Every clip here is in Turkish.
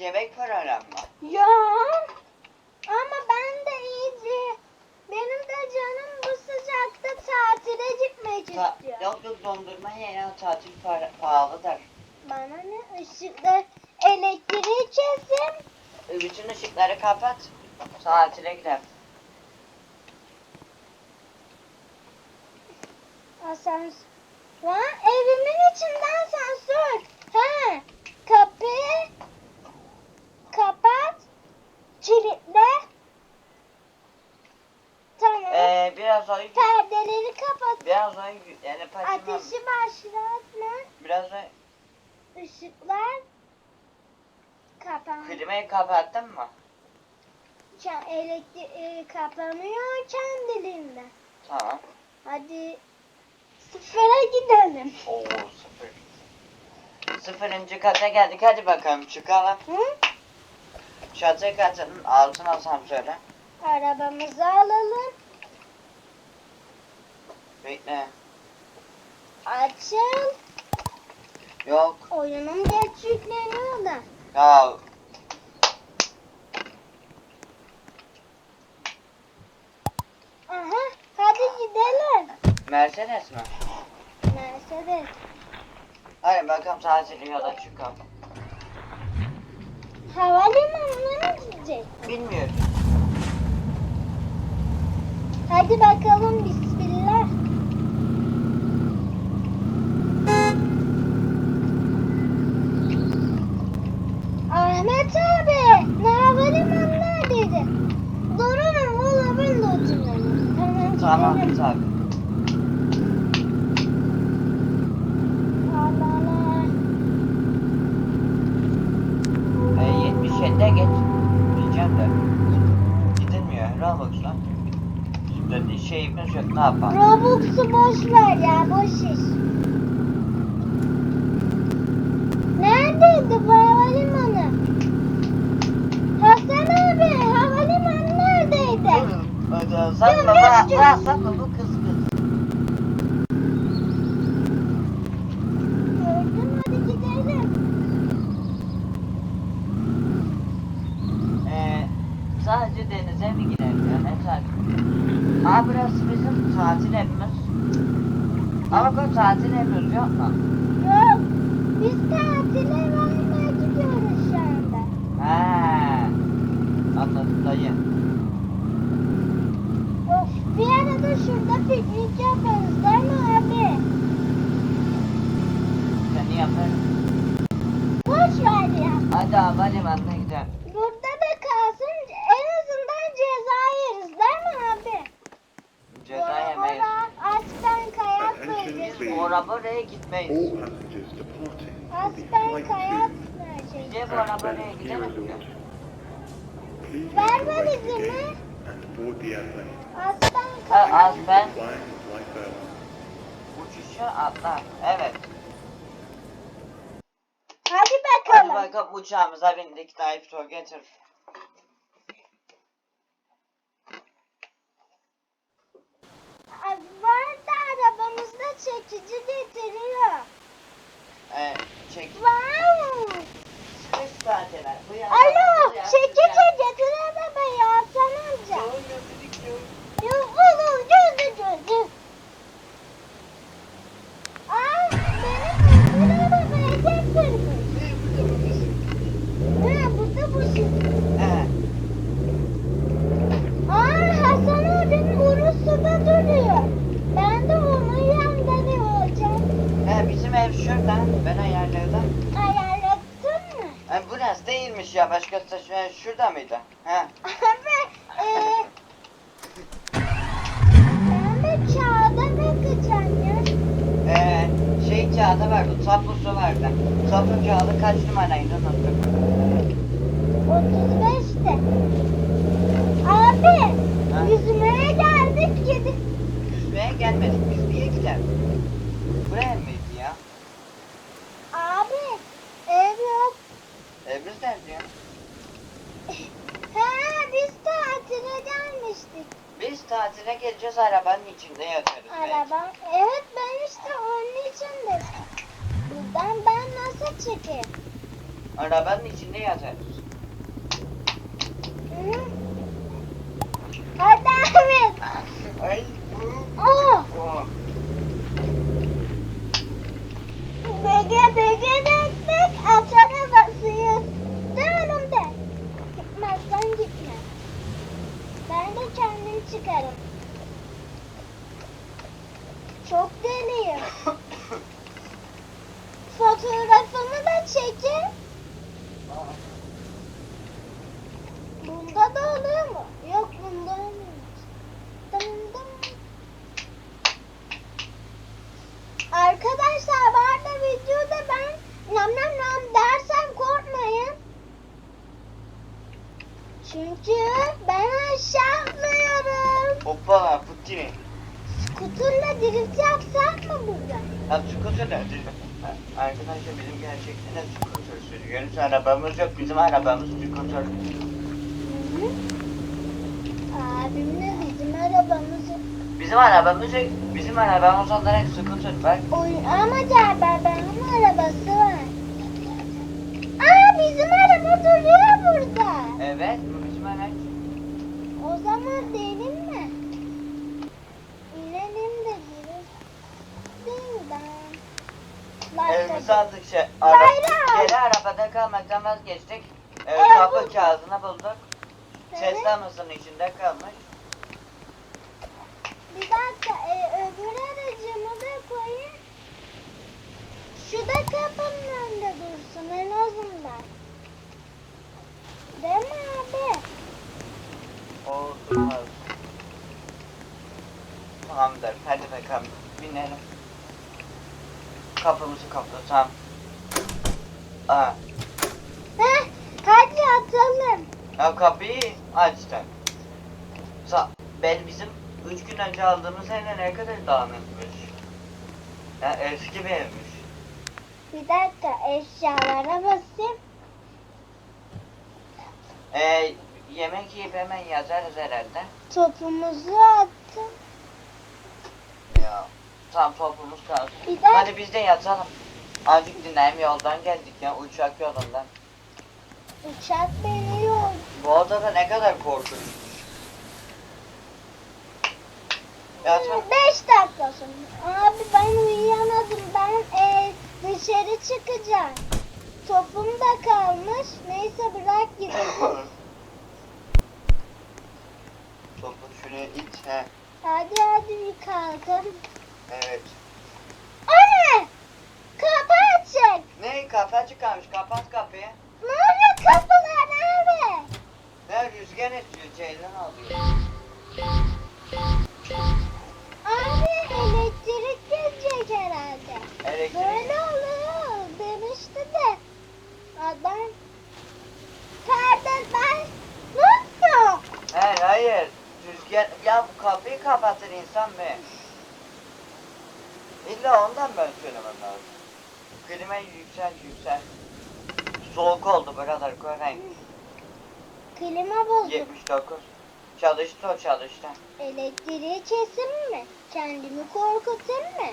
yemek programı mı? Ya ama ben de iyice benim de canım bu sıcakta tatile gitmek Ta- istiyor. yok yok dondurma yine tatil para- pahalıdır. Bana ne ışıklar elektriği kesin. E, Bütün ışıkları kapat. Tatile gider. Asansör. Lan evimin içinden asansör. He. Kapıyı kapat. Kilitle. Tamam. Biraz oyun Perdeleri kapat. biraz oyun yani paçma Ateşi başlatma. biraz oyun Işıklar kapan. klimayı kapattın mı? Can elektrik e, kapanıyor kendiliğinden. Tamam. Hadi sıfıra gidelim. Oo sıfır. Sıfırıncı kata geldik hadi bakalım çıkalım. Hı? Çatı katının altına asansöre. Arabamızı alalım. Bekle. Açıl. Yok. Oyunum geç yükleniyor da. Ya Aha hadi gidelim. Mercedes mi? Mercedes. Hadi bakalım tatili yola çıkalım. Havalimanına mı gidecek? Bilmiyorum. Hadi bakalım bismillah. Ahmet abi, ne havalimanı neredeydi? Durun valla ben de oturuyorum. Tamam Tamam gidelim. tabii. Allah Allah. E, 77'de geç. Diyeceğim de. Gidilmiyor. Robux'la. Şimdi şeyimiz yok ne yapalım? Robux'u boş ver ya, boş iş. Neredeydi bu havalimanı? Hasan abi, bırak sakla bu kız kız. Gördüm, hadi gidelim. Sadece denize mi ne tatil? Aa burası bizim tatil evimiz. Ama bu tatil evimiz yok mu? Yok, biz tatile varmaya gidiyoruz şu anda. He. Anladım dayı. Of, bir arada şurada piknik yaparız değil mi abi? Seni yaparım. Boş ver ya. Hadi havalimanına gidelim. Burada da kalsın, en azından ceza yeriz değil mi abi? Ceza Bora yemeyiz. Bora, Aspen Kayak Attention Bölgesi. please. Oraya buraya gitmeyiz. All passengers departing will be Aspen flight Kayak two Bölgesi. Niye bu oraya buraya Aspen gidelim Resort. Ki? Please Ver make your way to the valizimi. gate and board the airplane. Aspen Ha, with flight further. uçuşa atlar. Evet. Hadi Hadi bakalım. bakalım uçağımıza bindik. Tayyip Tuğ getir. Bu arabamızda çekici getiriyor. Ee, çek. Wow. Bu yana- Alo, bu yana- çekici getir arabayı Hasan amca. Yok, yok, dedik, yok. Yok oğlum gözü gözü. Aa benim öbür arabaya getirmiş. Ha burada bu şimdi. Ee, Aa Hasan abinin urusu da duruyor. Ben de onun yanında ne olacağım? ee, bizim ev şurada. Ben ayarladım. Ayarlattın mı? Ee, burası şu- ee, şurada mıydı? He. Abi eee ben de kağıda bakacağım ya. Ee, şey kağıdı vardı. Tapusu vardı. Tapu kağıdı kaç numaraydı unuttum. 35'te. Abi Ha? yüzmeye geldik gidi. Yüzmeye gelmedik. Biz niye gidelim? Buraya mıydı ya? Abi ev yok. Evimiz nerede ya? He biz tatile gelmiştik. Biz tatile geleceğiz arabanın içinde yatarız. Araba. Evet ben işte onun için de. Buradan ben nasıl çıkayım? Arabanın içinde yatarız. Hı? Hadi Ahmet. Ay. Oh. Oh. Bege bege dek atana basıyız. De önümde. Gitmezsen gitme. Ben de kendim çıkarım. Bunda da oluyor mu? Yok bunda olmuyor. Arkadaşlar bu arada videoda ben nam nam nam dersem korkmayın. Çünkü ben aşağı atlıyorum. Hoppala Putin. Skuterla drift yapsak mı burada? Ya scooter ne? Arkadaşlar bizim gerçekten de scooter sürüyoruz. Arabamız yok. Bizim arabamız scooter. Abimle bizim arabamızı Bizim arabamız yok. Bizim arabamız olarak scooter bak. Oy, ama gel babamın arabası var. Aa bizim araba duruyor burada. Evet bu bizim araç. O zaman değilim mi? İnelim de girin. Ding dong. Elimizi aldık şey. Bayram. Araba, geri arabada kalmaktan vazgeçtik. Ee, Evet. kapı kağıdını bulduk. Damlasının içinde kalmış. Bir dakika e, öbür aracımı da koyayım. Şu da kapının önünde dursun en azından. Değil mi abi? O durmaz. Tamamdır. Hadi bakalım. Binelim. Kapımızı kapatalım. Aa, ya kapıyı açtım. Sa ben bizim üç gün önce aldığımız evde ne kadar dağınıkmış. Ya eski bir evmiş. Bir dakika eşyalara basayım. Ee, yemek yiyip hemen yatarız herhalde. Topumuzu attım. Ya tam topumuz kalsın. Bir dakika. Hadi biz de yatalım. Azıcık dinleyelim yoldan geldik ya uçak yolundan. Uçak beni yordu. Bu odada ne kadar korkunç. Yatma. 5 dakika sonra. Abi ben uyuyamadım. Ben e, dışarı çıkacağım. Topum da kalmış. Neyse bırak gidelim. Topu şuraya it he. hadi hadi bir kalkalım. Evet. O ne? Kapı açık. Ne kafa çıkarmış kapat kapıyı. Ne oluyor kapılar abi? Ne rüzgar esiyor ceylan alıyor. Abi elektrik gelecek herhalde. Elektrik. Böyle oluyor demişti de. Adam. Pardon ben. Nasıl? Hayır hayır. Rüzgar ya bu kapıyı kapatır insan be. İlla ondan ben söylemem lazım. Klimayı yüksel yüksel. Soğuk oldu buralar Koray. Klima bozuk. 79. Çalıştı o çalıştı. Elektriği kesin mi? Kendimi korkutayım mı?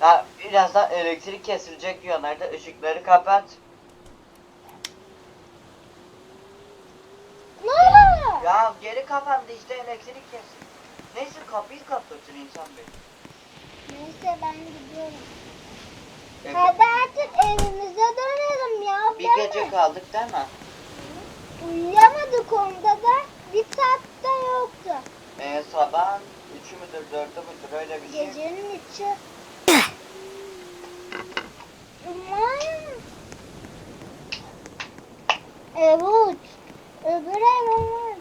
Ha birazdan elektrik kesilecek diyorlardı. Işıkları kapat. Ne? Ya geri kapandı işte elektrik kesildi. Neyse kapıyı kapatın insan bey. Neyse ben gidiyorum. Evet. Hadi artık evimize dönelim ya. Bir gece kaldık değil mi? Uyuyamadık onda da. Bir saat de yoktu. Ee, sabah 3 müdür 4 müdür öyle bir şey. Gecenin üçü. Aman. Evet. Öbür ev var.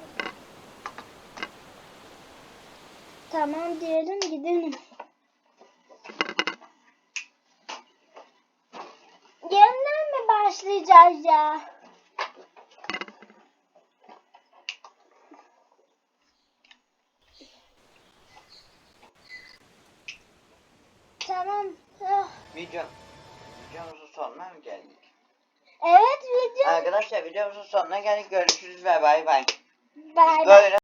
Tamam diyelim gidelim. Yeniden mi başlayacağız ya? Tamam. Ah. Video, videomuzun sonuna mı geldik? Evet video. Arkadaşlar videomuzun sonuna geldik. Görüşürüz ve bay bay. Bay bay. Böyle